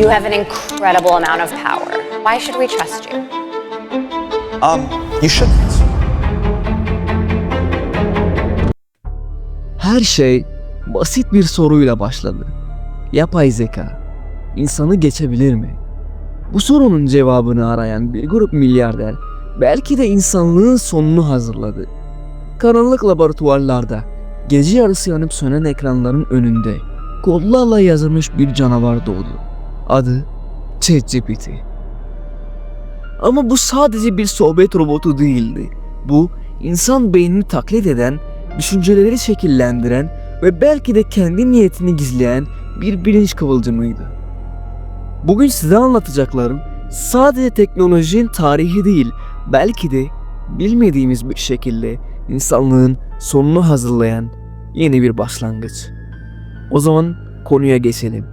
You have an incredible amount of power. Why should we trust you? Um, you shouldn't. Her şey basit bir soruyla başladı. Yapay zeka insanı geçebilir mi? Bu sorunun cevabını arayan bir grup milyarder belki de insanlığın sonunu hazırladı. Karanlık laboratuvarlarda gece yarısı yanıp sönen ekranların önünde kodlarla yazılmış bir canavar doğdu. Adı ChatGPT. Ama bu sadece bir sohbet robotu değildi. Bu insan beynini taklit eden, düşünceleri şekillendiren ve belki de kendi niyetini gizleyen bir bilinç kıvılcımıydı. Bugün size anlatacaklarım sadece teknolojinin tarihi değil, belki de bilmediğimiz bir şekilde insanlığın sonunu hazırlayan yeni bir başlangıç. O zaman konuya geçelim.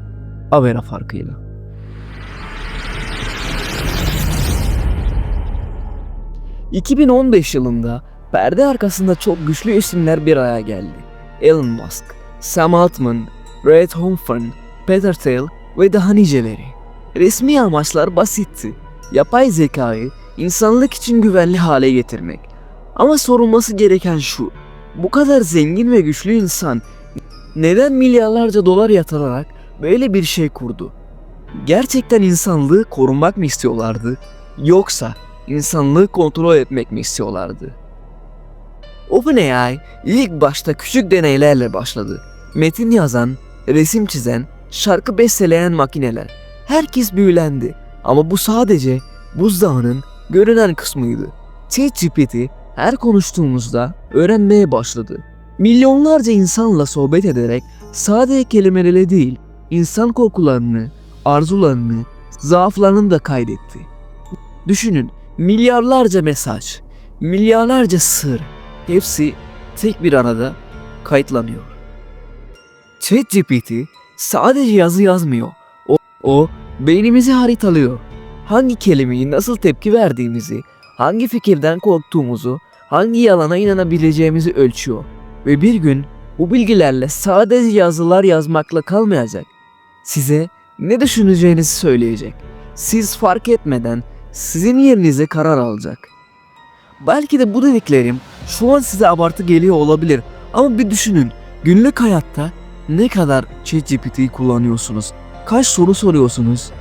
Avera farkıyla. ...2015 yılında perde arkasında çok güçlü isimler bir araya geldi. Elon Musk, Sam Altman, Reid Hoffman, Peter Thiel ve daha niceleri. Resmi amaçlar basitti. Yapay zekayı insanlık için güvenli hale getirmek. Ama sorulması gereken şu. Bu kadar zengin ve güçlü insan neden milyarlarca dolar yatırarak böyle bir şey kurdu? Gerçekten insanlığı korumak mı istiyorlardı? Yoksa insanlığı kontrol etmek mi istiyorlardı? OpenAI ilk başta küçük deneylerle başladı. Metin yazan, resim çizen, şarkı besteleyen makineler. Herkes büyülendi ama bu sadece buzdağının görünen kısmıydı. ChatGPT her konuştuğumuzda öğrenmeye başladı. Milyonlarca insanla sohbet ederek sadece kelimelerle değil, insan korkularını, arzularını, zaaflarını da kaydetti. Düşünün, milyarlarca mesaj, milyarlarca sır, hepsi tek bir arada kayıtlanıyor. ChatGPT sadece yazı yazmıyor. O, o beynimizi haritalıyor. Hangi kelimeyi nasıl tepki verdiğimizi, hangi fikirden korktuğumuzu, hangi yalana inanabileceğimizi ölçüyor. Ve bir gün bu bilgilerle sadece yazılar yazmakla kalmayacak. Size ne düşüneceğinizi söyleyecek. Siz fark etmeden sizin yerinize karar alacak. Belki de bu dediklerim şu an size abartı geliyor olabilir ama bir düşünün. Günlük hayatta ne kadar ChatGPT'yi kullanıyorsunuz? Kaç soru soruyorsunuz?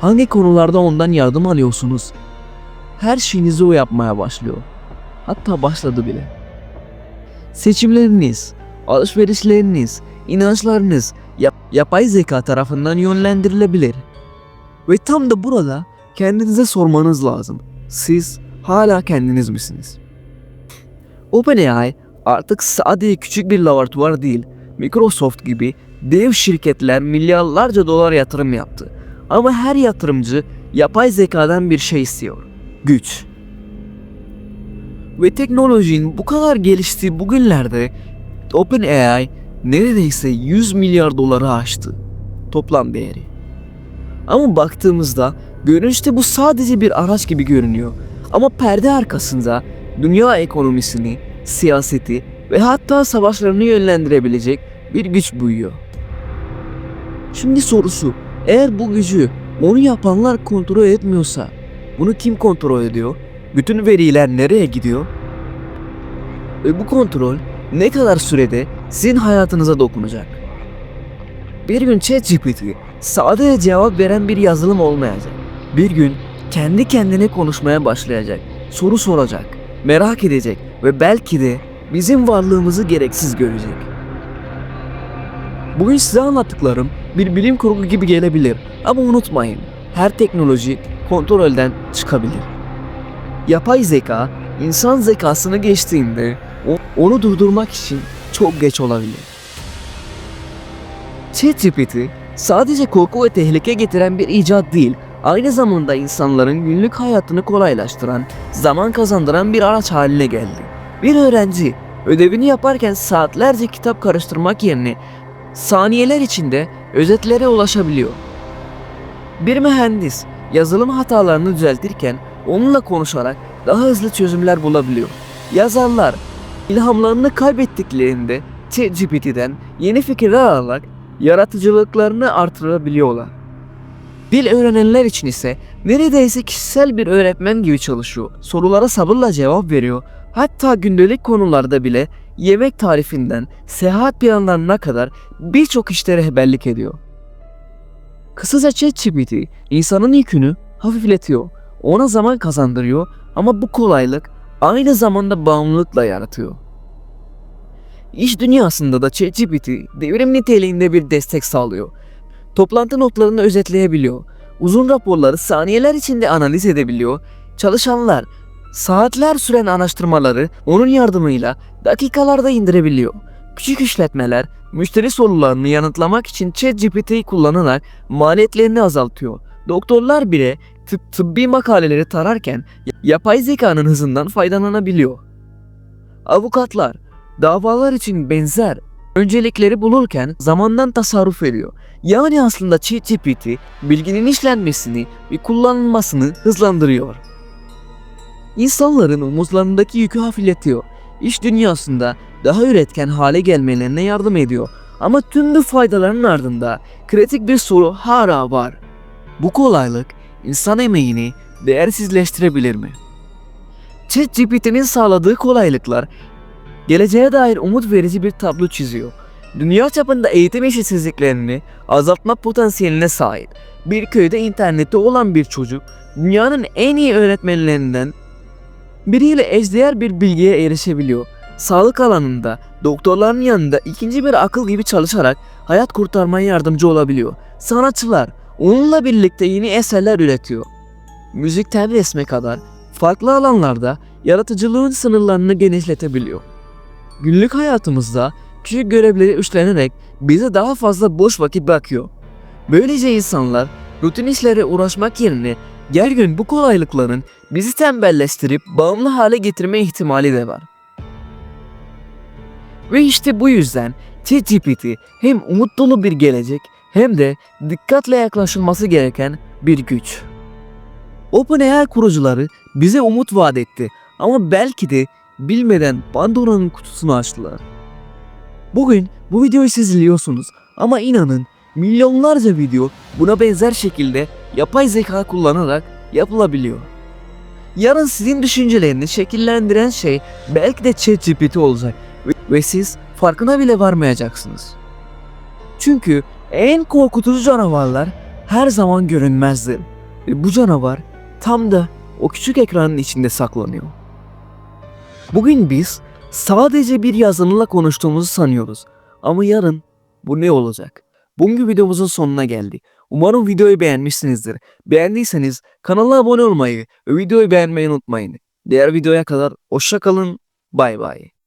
Hangi konularda ondan yardım alıyorsunuz? Her şeyinizi o yapmaya başlıyor. Hatta başladı bile. Seçimleriniz, alışverişleriniz, inançlarınız yap- yapay zeka tarafından yönlendirilebilir. Ve tam da burada kendinize sormanız lazım. Siz hala kendiniz misiniz? OpenAI artık sadece küçük bir laboratuvar değil, Microsoft gibi dev şirketler milyarlarca dolar yatırım yaptı. Ama her yatırımcı yapay zekadan bir şey istiyor. Güç. Ve teknolojinin bu kadar geliştiği bugünlerde OpenAI neredeyse 100 milyar doları aştı. Toplam değeri. Ama baktığımızda görünüşte bu sadece bir araç gibi görünüyor. Ama perde arkasında dünya ekonomisini, siyaseti ve hatta savaşlarını yönlendirebilecek bir güç buyuyor. Şimdi sorusu, eğer bu gücü onu yapanlar kontrol etmiyorsa bunu kim kontrol ediyor? Bütün veriler nereye gidiyor? Ve bu kontrol ne kadar sürede sizin hayatınıza dokunacak? Bir gün ChatGPT sadece cevap veren bir yazılım olmayacak. Bir gün kendi kendine konuşmaya başlayacak, soru soracak, merak edecek ve belki de bizim varlığımızı gereksiz görecek. Bugün size anlattıklarım bir bilim kurgu gibi gelebilir ama unutmayın her teknoloji kontrolden çıkabilir. Yapay zeka insan zekasını geçtiğinde onu durdurmak için çok geç olabilir. ChatGPT sadece korku ve tehlike getiren bir icat değil, aynı zamanda insanların günlük hayatını kolaylaştıran, zaman kazandıran bir araç haline geldi. Bir öğrenci ödevini yaparken saatlerce kitap karıştırmak yerine saniyeler içinde özetlere ulaşabiliyor. Bir mühendis yazılım hatalarını düzeltirken onunla konuşarak daha hızlı çözümler bulabiliyor. Yazarlar ilhamlarını kaybettiklerinde ChatGPT'den yeni fikirler alarak yaratıcılıklarını artırabiliyorlar. Dil öğrenenler için ise neredeyse kişisel bir öğretmen gibi çalışıyor. Sorulara sabırla cevap veriyor. Hatta gündelik konularda bile yemek tarifinden seyahat planlarına kadar birçok işte rehberlik ediyor. Kısaca ChatGPT insanın yükünü hafifletiyor. Ona zaman kazandırıyor ama bu kolaylık aynı zamanda bağımlılıkla yaratıyor. İş dünyasında da ChatGPT devrim niteliğinde bir destek sağlıyor. Toplantı notlarını özetleyebiliyor. Uzun raporları saniyeler içinde analiz edebiliyor. Çalışanlar saatler süren araştırmaları onun yardımıyla dakikalarda indirebiliyor. Küçük işletmeler müşteri sorularını yanıtlamak için ChatGPT'yi kullanarak maliyetlerini azaltıyor. Doktorlar bile tıp tıbbi makaleleri tararken yapay zekanın hızından faydalanabiliyor. Avukatlar davalar için benzer öncelikleri bulurken zamandan tasarruf ediyor. Yani aslında ChatGPT bilginin işlenmesini ve kullanılmasını hızlandırıyor. İnsanların omuzlarındaki yükü hafifletiyor. İş dünyasında daha üretken hale gelmelerine yardım ediyor. Ama tüm bu faydaların ardında kritik bir soru hala var. Bu kolaylık insan emeğini değersizleştirebilir mi? ChatGPT'nin sağladığı kolaylıklar geleceğe dair umut verici bir tablo çiziyor. Dünya çapında eğitim eşitsizliklerini azaltma potansiyeline sahip. Bir köyde internette olan bir çocuk dünyanın en iyi öğretmenlerinden biriyle eşdeğer bir bilgiye erişebiliyor. Sağlık alanında doktorların yanında ikinci bir akıl gibi çalışarak hayat kurtarmaya yardımcı olabiliyor. Sanatçılar onunla birlikte yeni eserler üretiyor. Müzikten resme kadar farklı alanlarda yaratıcılığın sınırlarını genişletebiliyor. Günlük hayatımızda küçük görevleri üstlenerek bize daha fazla boş vakit bırakıyor. Böylece insanlar rutin işlere uğraşmak yerine her gün bu kolaylıkların bizi tembelleştirip bağımlı hale getirme ihtimali de var. Ve işte bu yüzden ChatGPT hem umut dolu bir gelecek hem de dikkatle yaklaşılması gereken bir güç. OpenAI kurucuları bize umut vaat etti ama belki de bilmeden Pandora'nın kutusunu açtılar. Bugün bu videoyu siz izliyorsunuz ama inanın milyonlarca video buna benzer şekilde yapay zeka kullanarak yapılabiliyor. Yarın sizin düşüncelerini şekillendiren şey belki de ChatGPT olacak ve- siz farkına bile varmayacaksınız. Çünkü en korkutucu canavarlar her zaman görünmezdir. Ve bu canavar tam da o küçük ekranın içinde saklanıyor. Bugün biz sadece bir yazılımla konuştuğumuzu sanıyoruz. Ama yarın bu ne olacak? Bugünkü videomuzun sonuna geldi. Umarım videoyu beğenmişsinizdir. Beğendiyseniz kanala abone olmayı ve videoyu beğenmeyi unutmayın. Diğer videoya kadar hoşça kalın. Bay bay.